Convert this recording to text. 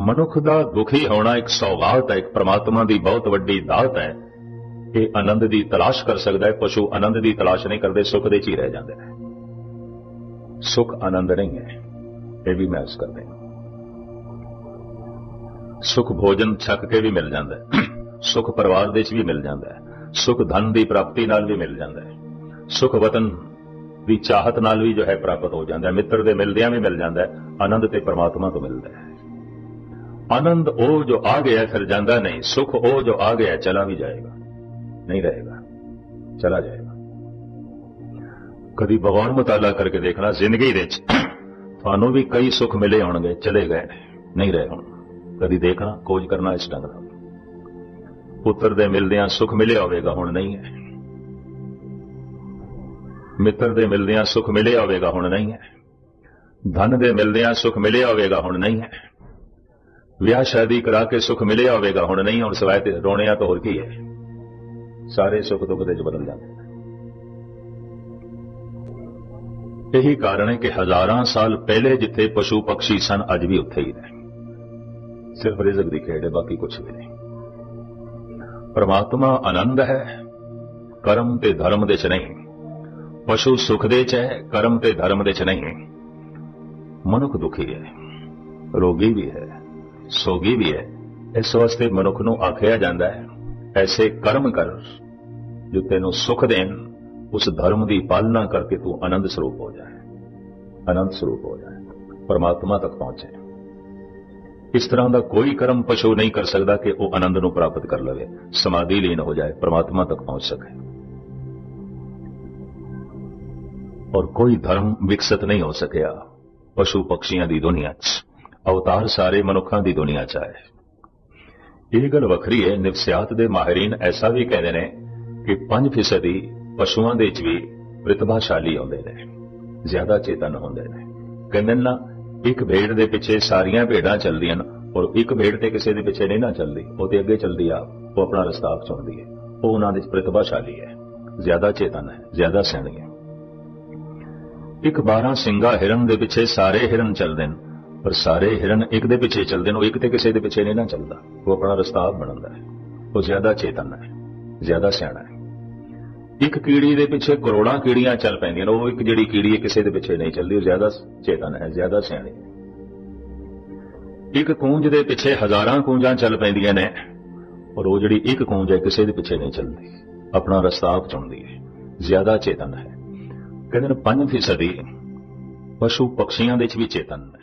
ਮਨੁੱਖ ਦਾ ਦੁਖੀ ਹੋਣਾ ਇੱਕ ਸੌਗਾਤ ਹੈ, ਇੱਕ ਪ੍ਰਮਾਤਮਾ ਦੀ ਬਹੁਤ ਵੱਡੀ ਦਾਤ ਹੈ। ਇਹ ਆਨੰਦ ਦੀ ਤਲਾਸ਼ ਕਰ ਸਕਦਾ ਹੈ, ਪਸ਼ੂ ਆਨੰਦ ਦੀ ਤਲਾਸ਼ ਨਹੀਂ ਕਰਦੇ, ਸੁੱਖ ਦੇ ਚ ਹੀ ਰਹਿ ਜਾਂਦੇ ਨੇ। ਸੁੱਖ ਆਨੰਦ ਨਹੀਂ ਹੈ, ਇਹ ਵੀ ਮਹਿਸੂਸ ਕਰਦੇ ਹਾਂ। ਸੁੱਖ ਭੋਜਨ ਛਕ ਕੇ ਵੀ ਮਿਲ ਜਾਂਦਾ ਹੈ, ਸੁੱਖ ਪਰਿਵਾਰ ਦੇ ਵਿੱਚ ਵੀ ਮਿਲ ਜਾਂਦਾ ਹੈ, ਸੁੱਖ ਧਨ ਦੀ ਪ੍ਰਾਪਤੀ ਨਾਲ ਵੀ ਮਿਲ ਜਾਂਦਾ ਹੈ, ਸੁੱਖ ਵਤਨ ਦੀ ਚਾਹਤ ਨਾਲ ਵੀ ਜੋ ਹੈ ਪ੍ਰਾਪਤ ਹੋ ਜਾਂਦਾ ਹੈ, ਮਿੱਤਰ ਦੇ ਮਿਲਦਿਆਂ ਵੀ ਮਿਲ ਜਾਂਦਾ ਹੈ, ਆਨੰਦ ਤੇ ਪਰਮਾਤਮਾ ਤੋਂ ਮਿਲਦਾ ਹੈ। ਆਨੰਦ ਉਹ ਜੋ ਆ ਗਿਆ ਫਿਰ ਜਾਂਦਾ ਨਹੀਂ, ਸੁੱਖ ਉਹ ਜੋ ਆ ਗਿਆ ਚਲਾ ਵੀ ਜਾਏਗਾ, ਨਹੀਂ ਰਹੇਗਾ, ਚਲਾ ਜਾਏਗਾ। ਕਦੀ ਭਗਵਾਨ ਮੁਤਾਲਾ ਕਰਕੇ ਦੇਖਣਾ, ਜ਼ਿੰਦਗੀ ਦੇ ਵਿੱਚ ਤੁਹਾਨੂੰ ਵੀ ਕਈ ਸੁੱਖ ਮਿਲੇ ਹੋਣਗੇ, ਚਲੇ ਗਏ ਨਹੀਂ ਰਹੇ ਹੁਣ। ਕਦੀ ਦੇਖਣਾ, ਖੋਜ ਕਰਨਾ ਇਸ ਢੰਗ ਨਾਲ। ਪੁੱਤਰ ਦੇ ਮਿਲਦਿਆਂ ਸੁੱਖ ਮਿਲਿਆ ਹੋਵੇਗਾ, ਹੁਣ ਨਹੀਂ ਹੈ। ਮਿੱਤਰ ਦੇ ਮਿਲਦਿਆਂ ਸੁੱਖ ਮਿਲਿਆ ਹੋਵੇਗਾ, ਹੁਣ ਨਹੀਂ ਹੈ। ਧਨ ਦੇ ਮਿਲਦਿਆਂ ਸੁੱਖ ਮਿਲਿਆ ਹੋਵੇਗਾ, ਹੁਣ ਨਹੀਂ ਹੈ। ਵਿਆਹ ਸ਼ਾਦੀ ਕਰਾ ਕੇ ਸੁੱਖ ਮਿਲਿਆ ਹੋਵੇਗਾ, ਹੁਣ ਨਹੀਂ, ਹੁਣ ਸਿਵਾਏ ਤੇ ਰੋਣੇ ਆ ਤਾਂ ਹੋਰ ਕੀ ਹੈ? ਸਾਰੇ ਸੁੱਖ ਦੁੱਖ ਦੇ ਚ ਬਦਲ ਜਾਂਦੇ ਇਹੀ ਕਾਰਨ ਹੈ ਕਿ ਹਜ਼ਾਰਾਂ ਸਾਲ ਪਹਿਲੇ ਜਿੱਥੇ ਪਸ਼ੂ ਪੰਛੀ ਸਨ, ਅੱਜ ਵੀ ਉੱਥੇ ਹੀ ਨੇ। ਸਿਰਫ ਰਿਜ਼ਕ ਦੀ ਖੇਡ ਹੈ, ਬਾਕੀ ਕੁਝ ਵੀ ਨਹੀਂ। ਪਰਮਾਤਮਾ ਆਨੰਦ ਹੈ, ਕਰਮ ਤੇ ਧਰਮ ਦੇ ਚ ਨਹੀਂ। ਪਸ਼ੂ ਸੁਖ ਦੇ ਚ ਹੈ, ਕਰਮ ਤੇ ਧਰਮ ਦੇ ਚ ਨਹੀਂ। ਮਨੁੱਖ ਦੁਖੀ ਹੈ, ਰੋਗੀ ਵੀ ਹੈ। ਸੋਗੀ ਵੀ ਹੈ। ਇਸ ਵਾਸਤੇ ਮਨੁੱਖ ਨੂੰ ਆਖਿਆ ਜਾਂਦਾ ਹੈ, ਐਸੇ ਕਰਮ ਕਰ, ਜੋ ਤੈਨੂੰ ਸੁਖ ਦੇਣ, ਉਸ ਧਰਮ ਦੀ ਪਾਲਣਾ ਕਰਕੇ ਤੂੰ ਆਨੰਦ ਸਰੂਪ ਹੋ ਜਾਏ। ਆਨੰਦ ਸਰੂਪ ਹੋ ਜਾਏ, ਪਰਮਾਤਮਾ ਤੱਕ ਪਹੁੰਚੇ। ਇਸ ਤਰ੍ਹਾਂ ਦਾ ਕੋਈ ਕਰਮ ਪਸ਼ੂ ਨਹੀਂ ਕਰ ਸਕਦਾ ਕਿ ਉਹ ਆਨੰਦ ਨੂੰ ਪ੍ਰਾਪਤ ਕਰ ਲਵੇ ਸਮਾਧੀ ਲੀਨ ਹੋ ਜਾਏ, ਪਰਮਾਤਮਾ ਤੱਕ ਪਹੁੰਚ ਸਕੇ। ਔਰ ਕੋਈ ਧਰਮ ਵਿਕਸਿਤ ਨਹੀਂ ਹੋ ਸਕਿਆ ਪਸ਼ੂ ਪਕਸ਼ੀਆਂ ਦੀ ਦੁਨੀਆ 'ਚ। ਅਵਤਾਰ ਸਾਰੇ ਮਨੁੱਖਾਂ ਦੀ ਦੁਨੀਆ 'ਚ ਆਏ। ਇਹ ਗੱਲ ਵੱਖਰੀ ਹੈ, ਨਫਸੀਆਤ ਦੇ ਮਾਹਿਰੀਨ ਐਸਾ ਵੀ ਕਹਿੰਦੇ ਨੇ ਕਿ 5% ਪਸ਼ੂਆਂ ਦੇ 'ਚ ਵੀ ਪ੍ਰਤਿਭਾਸ਼ਾਲੀ ਆਉਂਦੇ ਨੇ, ਜ਼ਿਆਦਾ ਚੇਤਨ ਹੁੰਦੇ ਨੇ। ਕਹਿੰਦੇ ਨਾ ਇੱਕ ਭੇਡ ਦੇ ਪਿੱਛੇ ਸਾਰੀਆਂ ਭੇਡਾਂ ਚੱਲਦੀਆਂ ਨੇ ਔਰ ਇੱਕ ਭੇਡ ਤੇ ਕਿਸੇ ਦੇ ਪਿੱਛੇ ਨਹੀਂ ਨਾ ਚੱਲਦੀ, ਉਹ ਤੇ ਅੱਗੇ ਚੱਲਦੀ ਆ, ਉਹ ਆਪਣਾ ਰਸਤਾ ਆਪ ਚੁਣਦੀ ਹੈ। ਉਹ ਉਹਨਾਂ ਦੇ ਪ੍ਰਤਿਭਾਸ਼ਾਲੀ ਹੈ, ਜ਼ਿਆਦਾ ਚੇਤਨ ਹੈ, ਜ਼ਿਆਦਾ ਸਿਆਣੀ ਹੈ। ਇੱਕ 12 ਸਿੰਘਾ ਹਿਰਨ ਦੇ ਪਿੱਛੇ ਸਾਰੇ ਹਿਰਨ ਚੱਲਦੇ ਨੇ ਪਰ ਸਾਰੇ ਹਿਰਨ ਇੱਕ ਦੇ ਪਿੱਛੇ ਚੱਲਦੇ ਨੇ, ਉਹ ਇੱਕ ਤੇ ਕਿਸੇ ਦੇ ਪਿੱਛੇ ਨਹੀਂ ਨਾ ਚੱਲਦਾ। ਉਹ ਆਪਣਾ ਰਸਤਾ ਆਪ ਬਣਾਉਂਦਾ ਹੈ। ਉਹ ਜ਼ਿਆਦਾ ਚੇਤਨ ਹੈ, ਜ਼ਿਆਦਾ ਸਿਆਣਾ ਹੈ। ਇੱਕ ਕੀੜੀ ਦੇ ਪਿੱਛੇ ਕਰੋੜਾਂ ਕੀੜੀਆਂ ਚੱਲ ਪੈਂਦੀਆਂ ਨੇ, ਉਹ ਇੱਕ ਜਿਹੜੀ ਕੀੜੀ ਹੈ, ਕਿਸੇ ਦੇ ਪਿੱਛੇ ਨਹੀਂ ਚੱਲਦੀ, ਉਹ ਜ਼ਿਆਦਾ ਚੇਤਨ ਹੈ, ਜ਼ਿਆਦਾ ਸਿਆਣੀ ਹੈ। ਇੱਕ ਕੂੰਜ ਦੇ ਪਿੱਛੇ ਹਜ਼ਾਰਾਂ ਕੂੰਜਾਂ ਚੱਲ ਪੈਂਦੀਆਂ ਨੇ, ਔਰ ਉਹ ਜਿਹੜੀ ਇੱਕ ਕੂੰਜ ਹੈ, ਕਿਸੇ ਦੇ ਪਿੱਛੇ ਨਹੀਂ ਚੱਲਦੀ। ਆਪਣਾ ਰਸਤਾ ਆਪ ਚੁਣਦੀ ਹੈ, ਜ਼ਿਆਦਾ ਚੇਤਨ ਹੈ। ਕਹਿੰਦੇ ਨੇ 5 ਫੀਸਦੀ ਪਸ਼ੂ ਪਕਸ਼ੀਆਂ ਦੇ ਵਿੱਚ ਵੀ ਚੇਤਨ ਹੈ।